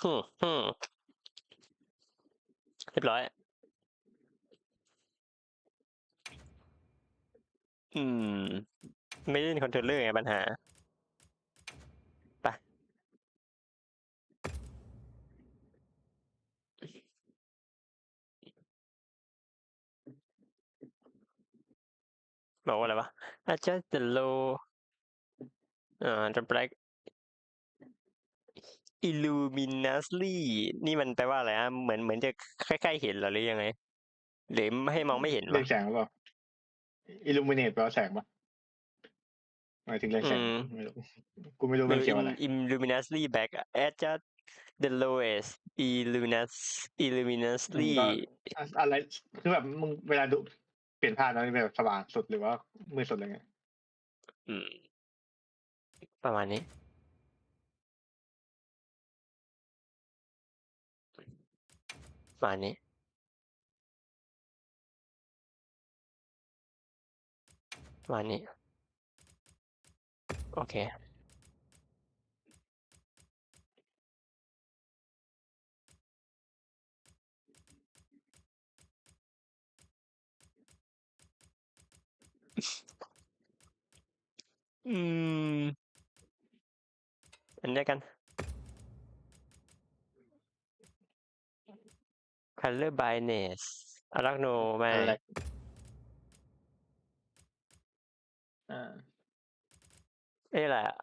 ฮึมฮึมเรียบร้อย อืม ไม่ได้เล่นคอนโทรลเลอร์ไงปัญหาไปบอกว่าอะไรวะ adjust the low อ่า the black illuminously นี่มันแปลว่าอะไรอะเหมือนเหมือนจะใกล้ๆเห็นเหรอหรือยังไง หรือไม่ให้มองไม่เห็นเรีวะยกแสงหรือเปล่า illuminate แปลว่าแสงปะหมายถึงเรียกแสงอืมไม่รู้กูไม่รู้มันเกี่ยวอะไร illuminously back adjust the lowest illuminous อืม illuminously ก็อะอะไรคือแบบมึงเวลาดูเปลี่ยนภาพแล้วนี่แบบสว่างสุดหรือว่ามืดสุดอะไรเงี้ย อืม ประมาณนี้ มาณนี้ประมาณนี้ โอเคอืม อันเดียวกัน color blindness อารักโนไม่อะไรอ่าเอ้ยอะไรอะ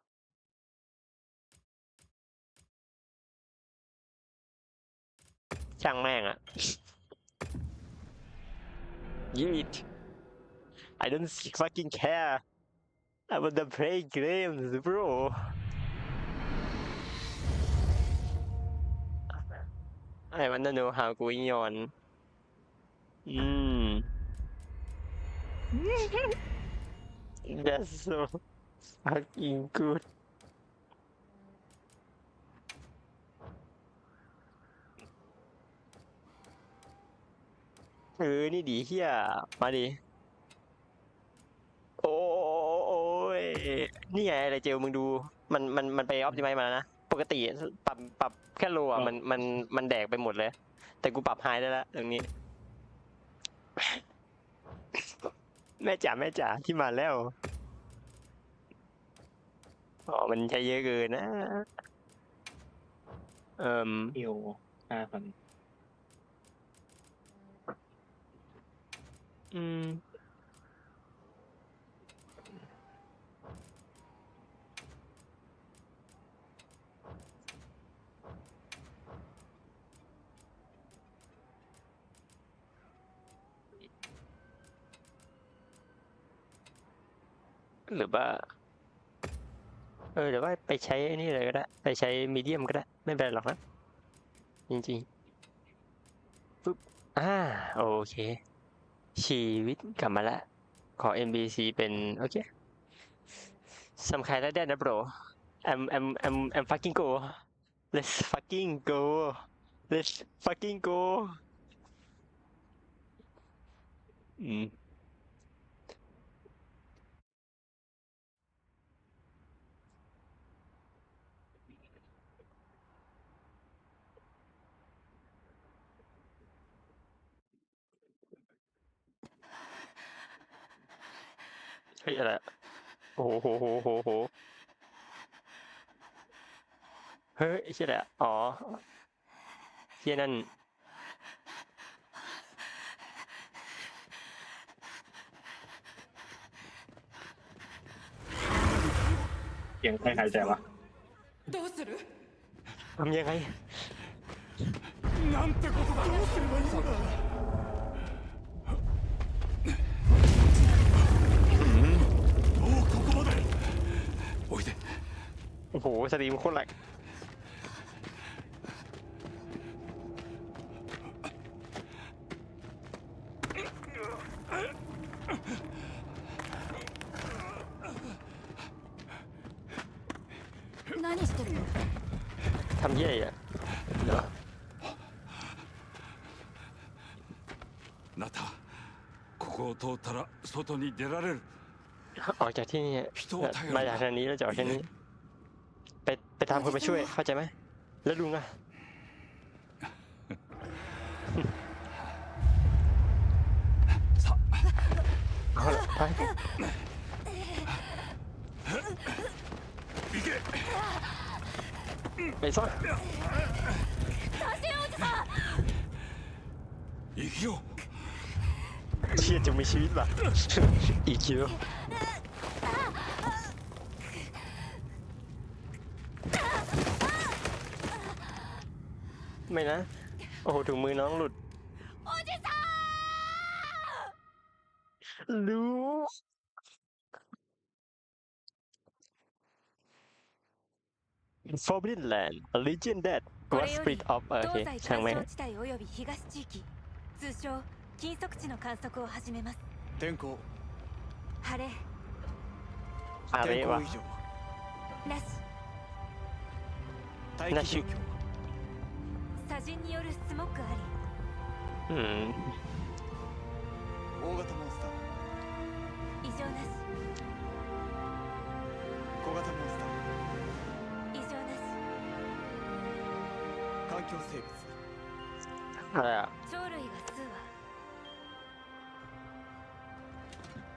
ช่างแม่งอะ Yeet I don't fucking care I want to play games bro ไอ้ wanna know how going on อืม That's so fucking good เออนี่ดีเฮียมาดิโอ้โอ้ยนี่ไงอะไรเจลมึงดู มัน มัน มันไปออ t ติไม e มาแล้วนะ ปกติปรับปรับแค่โลอะมันมันมันแดกไปหมดเลย แต่กูปรับไฮได้แล้วตรงนี้ แม่จ๋าแม่จ๋าที่มาแล้วอ๋อมันใช้เยอะเกินนะ เอ่มอิวห้าพันอืม หรือว่า เออหรือว่าไปใช้ไอ้นี่เลยก็ได้ ไปใช้มีเดียมก็ได้ ไม่เป็นไรหรอกนะ จริงๆปุ๊บอ่าโอเค ชีวิตกลับมาล้วขอ NBC เป็น โอเคสำคัญแล้วได้นะ bro I'm I'm I'm I'm fucking go let's fucking go let's fucking go อืม เฮ้ยอะไรอะโอ้โหโหโหโหโหเฮ้ยไอ้เชี่ยอะไรอะอ๋อเชี่ยนั่น เสียงใครหายใจวะ どうする ทำยังไง なんてことだどうすればいいんだ โอ้โห สตรีมโคตรแหลก 何してるの ทำเหี้ยอะไรอะเดี๋ยว ナタここを通ったら外に出られる ออกจากที่นี่ 人を頼 มา る จาก な ทางนี้แล้วจะออกแค่นี้ จะตามคนมาช่วยเข้าใจไหมแล้วลุงอะไปไปซ่อนอีคิวเชี่ยจะมีชีวิตหรออีคิว ไม่นะ โอ้โหถุงมือน้องหลุด おじさ รู้ Forbidden Land a region that こ was れよ split り off โอเค 東西 ช่างแม่ง 干渉地帯及び東地域通称禁足地の観測を始めます天候晴れ อะไร 天 วะ 候異常なし大気なし状況 砂塵によるスモッグあ อืม 大型モンスターり異常なし小型モンスタ異常なしー環境生物 อะไรอ่ะ 鳥類が数羽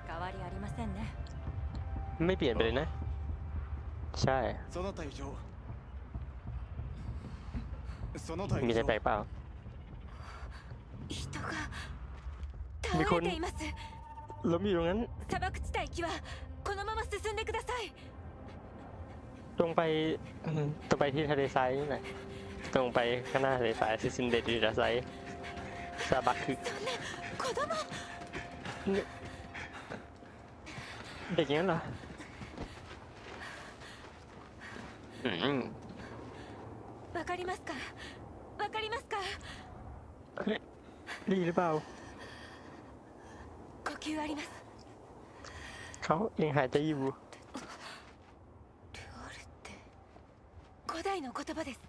変わりありませんね ไม่เปลี่ยนไปเลยนะ ใช่ その他異常その他 มี 異 อะไร 常 แปลกเปล่า 人がみこん倒れています ล้มอยู่ตรงนั้น 砂漠地帯行きはこのまま進んでください ตรงไปอืมตรงไปที่ทะเลทรายนี่แหละตรงไปข้างหน้าทะเลทรายซิซินเดดิราไซซาบักคือ そんな子供 เด็กอย่างนั้นเหรออืม わかりますか わかりますか เฮ้ยดีหรือเปล่า 呼吸あります เขายังหายใจอยู่ ルオールって古代の言葉です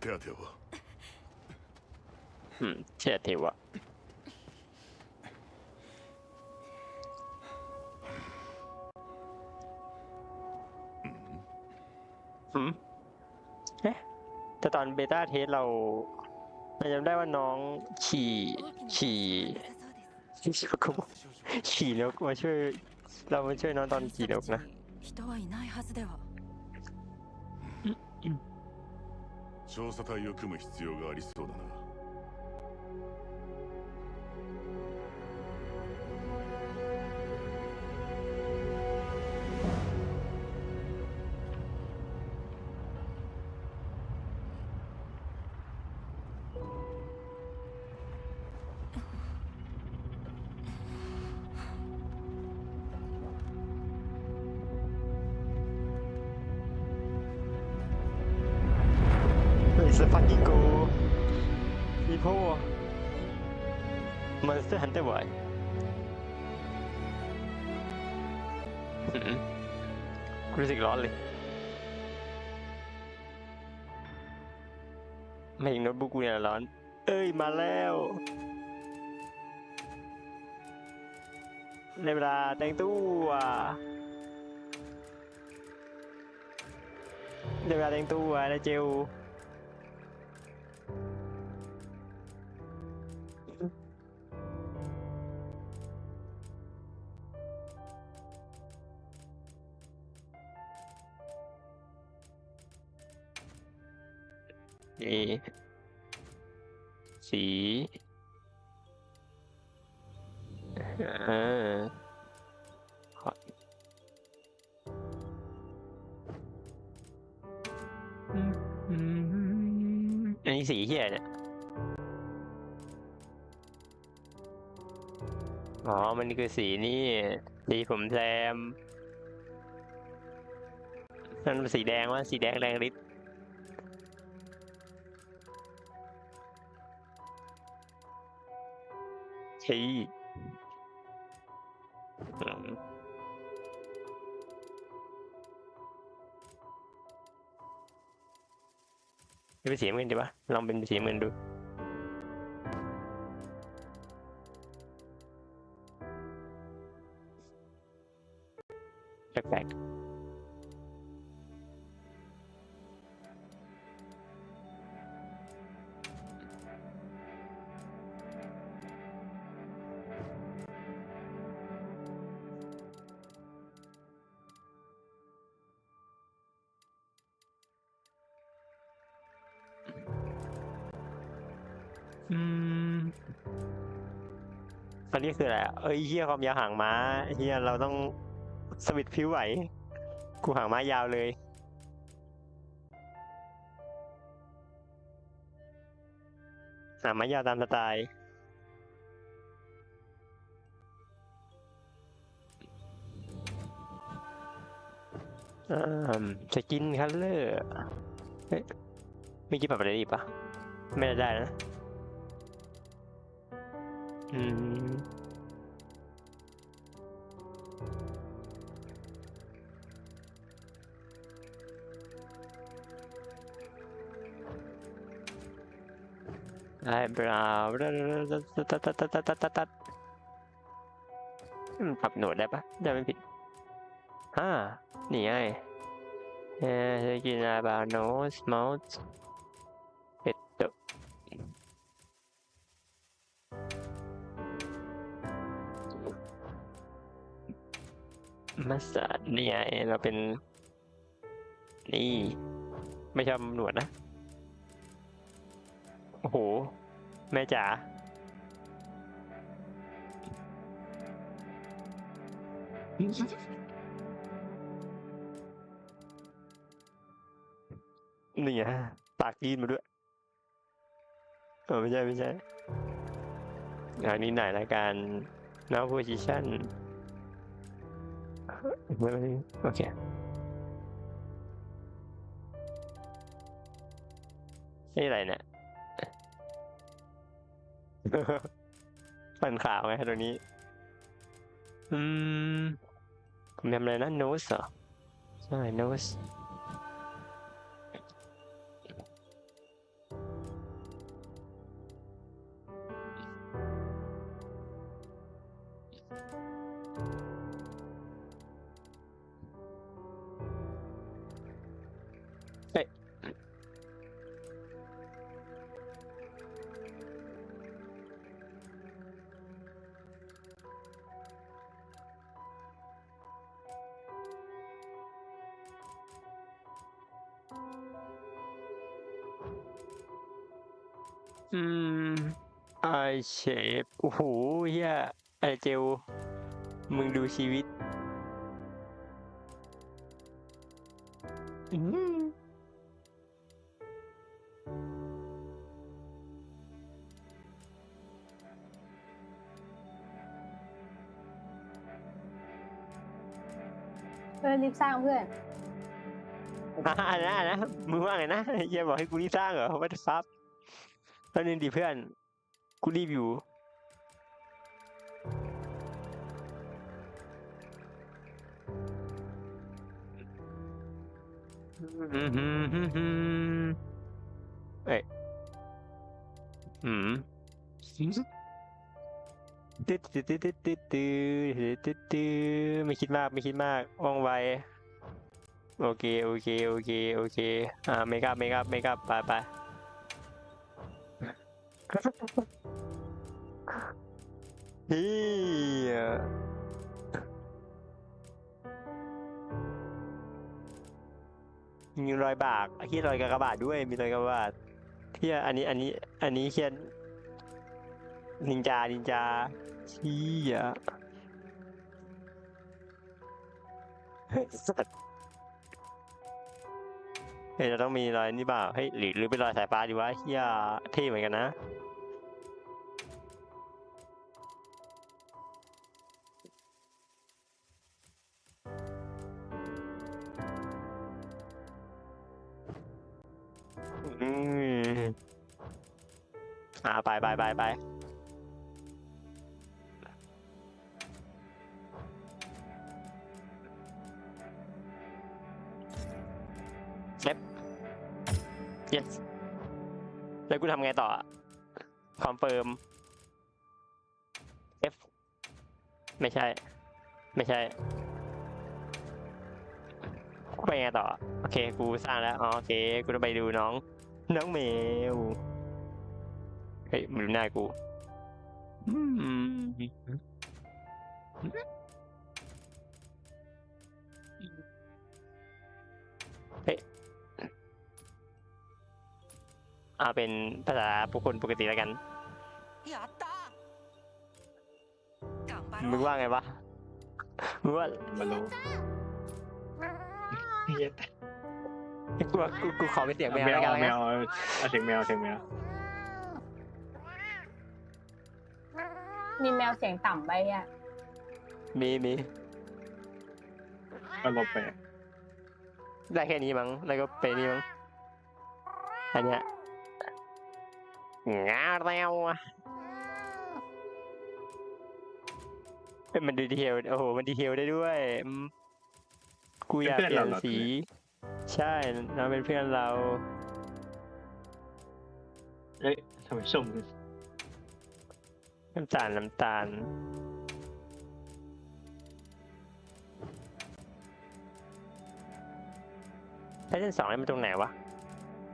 手当てを อืมเชื่อเทวะอืมเอ๊ะ แต่ตอนเบต้าเทสเราเราจำได้ว่าน้องขี่ 大きな ขี่ 傷はなさそうです ขี่นกขี่นกมาช่วย เรามาช่วยน้องตอนขี่นกนะ 人はいないはずでは調査隊を組む必要がありそうだな เฮ้ยสฟักกิ้งโกมีพ่อมอนสเตอร์ฮันเตอร์บอยรู้สึกร้อนเลย ไม่ถึงโน้ตบุ๊กกูเนี่ยร้อน เอ้ย มาแล้วในเวลาแต่งตัวในเวลาแต่งตัวนะเจล นี่สีอะอืมอันนี้สีเฮียเนี่ย อ๋อ มันคือสีนี่ สีผมแซมนั่นมันสีแดงวะสีแดงแรงฤทธิ์ ช่อืมเป็นสีเงินดีปะลองเป็นสีเงินดู อืมอันนี้คืออะไรอะเอ้ยเฮียความยาวหางม้าเฮียเราต้องสวิตช์พริ้วไหว กูหางม้ายาวเลย หางม้ายาวตามสไตล์ อ่าสกินคัลเลอร์ เฮ้ยไม่คิดปรับอะไรดีปะไม่ได้นะ ไอ้บราวตัดตัดตัดตัดตัดตัดตัดปรับโหนดได้ปะจะไม่ผิดอ่านี่ไงเออกินอาบาโนสมอลส์ มัสตร์นี่ไงเราเป็น นี่ ไม่ชอบหนวดนะ โอ้โห แม่จ๋านี่ไงปากยีนมาด้วยเออไม่ใช่ ไม่ใช่อันนี้ไหนละกัน now position ไม่ไม่โอเคนี่อะไรเนี่ยฟันขาวไงตัวนี้ อืมผมทำอะไรนะ nose เหรอใช่ nose อืมไอเชฟโอ้โหเฮียไอเจลมึงดูชีวิตอืมเพื่อนรีบสร้างเพื่อน อ่าอันนะอันนะมึงว่าไงนะเฮียบอกให้กูรีบสร้างเหรอวัตฟับ ตอนนึงดิเพื่อน กูรีบอยู่ เอ้ยอืมตึ๊ดตึ๊ดตึ๊ดตึ๊ดตึ๊ดตึ๊ดตึ๊ดตึ๊ดไม่คิดมากไม่คิดมากว่องไวโอเคโอเคโอเคโอเคอ่าเมคอัพเมคอัพเมคอัพไปไป เฮียมีรอยบากที่รอยกากบาทด้วย มีรอยกากบาทเที่ยอันนี้ อันนี้ อันนี้เขียนินจา นินจาเชี่ยสัตว์เฮ้ยเราต้องมีรอยนี่เปล่าเฮ้ยหรือหรือเป็นรอยสายฟ้าดีวะเฮียเท่เหมือนกันนะ อืมอ่าไปไปไปไปเล็บ yes แล้วกูทำไงต่อคอนเฟิร์ม F ไม่ใช่ ไม่ใช่กูไปไงต่อ โอเค กูสร้างแล้ว อ๋อ โอเค กูต้องไปดูน้อง น้องแมว เฮ้ยมันหน้ากูเฮ้ยเอาเป็นภาษาบุคคลปกติแล้วกัน มึงว่าไงวะ มึงว่า มารู้ กูว่ากูกูขอเป็นเสียงแมวแมแล้ววกันแมแล้ววเอาเสียงแมวเสียงแมว มีแมวเสียงต่ำไปอะมีมีก็ลบไปได้แค่นี้มั้งแล้วก็ไปนี่มั้งอันเนี้ยงาแล้วอะเอ้ยมันดีเทลโอ้โหมันดีเทลได้ด้วยอืมกูอยากเปลี่ยนสี ใช่น้องเป็นเพื่อนเรา เอ้ยทำไมส้มน้ำตาลน้ำตาลแพทเทิร์นสองนี่มันตรงไหนวะ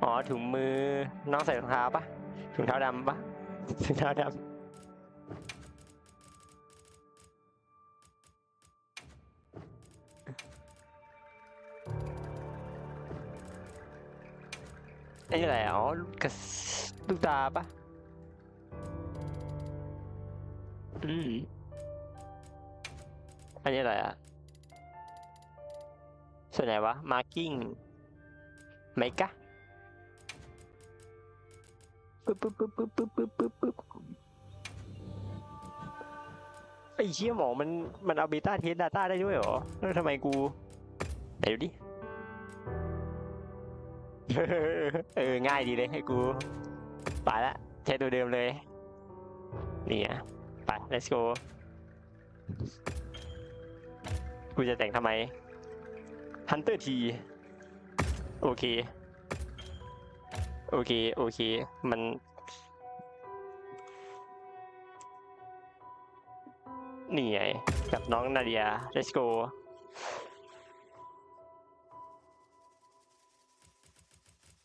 อ๋อถุงมือ น้องใส่รองเท้าปะถุงเท้าดำปะถุงเท้าดำ ไอ้นี่อะไรอะอ๋อกระสลูกตาปะอืมอันนี้อะไรอะ ส่วนไหนวะ marking ไมกะปึ๊บปึ๊บปึ๊บปึ๊บปึ๊บปึ๊บปึ๊บปึ๊บไอ้เชี่ยหมอมันมันเอาเบต้าเทสดาต้าได้ด้วยเหรอ แล้วทำไมกูไหนดูดิ เออ ง่ายดีเลยให้กูไปละใช้ตัวเดิมเลย นี่อะไป let's go กูจะแต่งทำไม Hunter T โอเค โอเค โอเค มันนี่ไงกับน้องนาเดีย let's go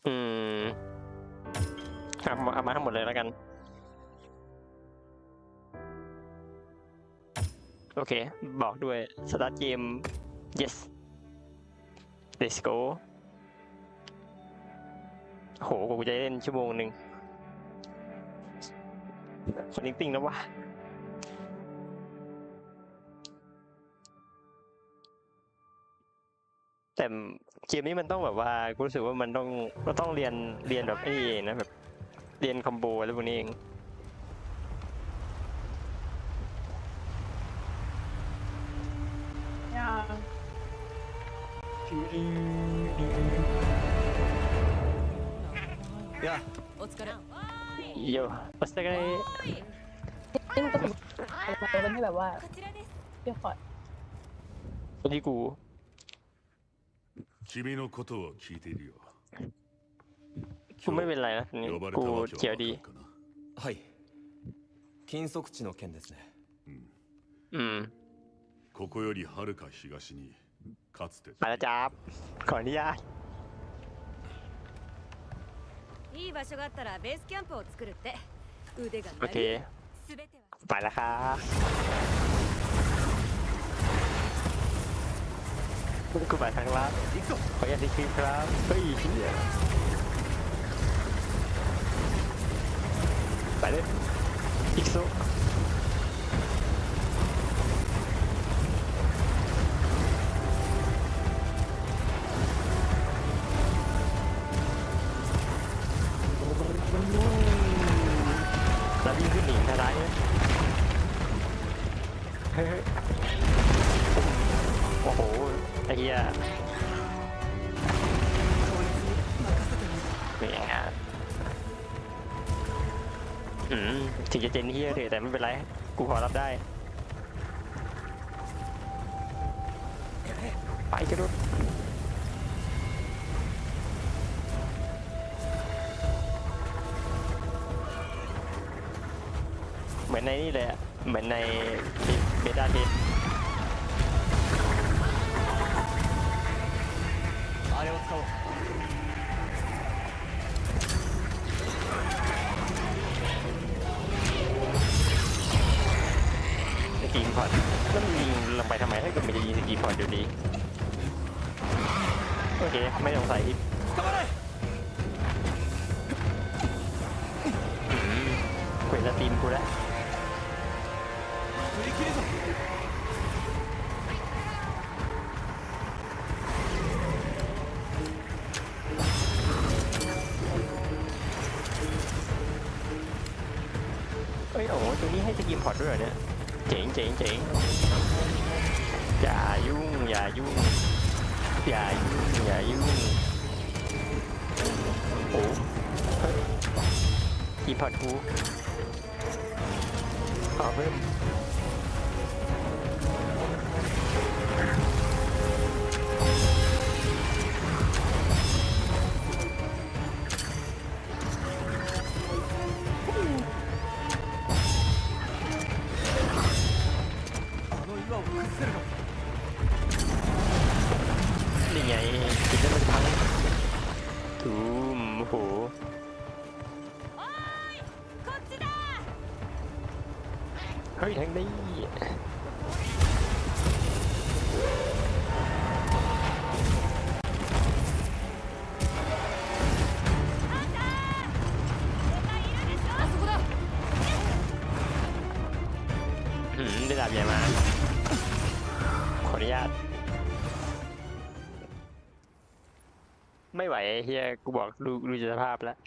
อืมเอามาเอามาทั้งหมดเลยแล้วกัน โอเค บอกด้วย start game yes let's go โห กูจะเล่นชั่วโมงหนึ่งคนนิ่งๆแล้ววะ แต่เกมนี้มันต้องแบบว่ากูรู้สึกว่ามันต้องก็ต้องเรียนเรียนแบบไอ้นี่เองนะแบบเรียนคอมโบอะไรพวกนี้เอง お疲れโยโอสเกร ซึ่งก็เป็นเป็นที่แบบว่า こちらです เดี๋ยวขอ ที่กู 君のことを聞いているよ กูไม่เป็นไรนะทีนี้ 呼ばれ กู たわけ เขียว は ดี わかるかなはい金属地の件ですね อืม ここよりはるか東にかつて มาแล้วจ้าบขออนุญาต いい場所があったらベースキャンプを作るって腕が โอ 鳴 เค るすべては ไปแล้วครับ กูไปทางลัดขออนุญาตที่คลิปครับเฮ้ยเหี้ยไปเลยอีกโซ ถึงจะเจนเฮียเถอะแต่ไม่เป็นไร กูขอรับได้ ไปกระโดดเหมือนในนี่เลยอะเหมือนในเบต้าเทส あれを使おう ค ไม่สงสัยอีเควสละตีมกูแล้วเฮ้ยโอ้หตัวนี้ให้สกินพอร์ตด้วยเหรอเนี่ย เจ๋งเจ๋งเจ๋งอย่ายุ่ง อย่ายุ่ง อย่ายุ่งอย่ายุ่งโไงกินแล้วมันพังตูมโอ้โหเฮ้ยทางนี้ เฮียกูบอกดูดูสภาพแล้ว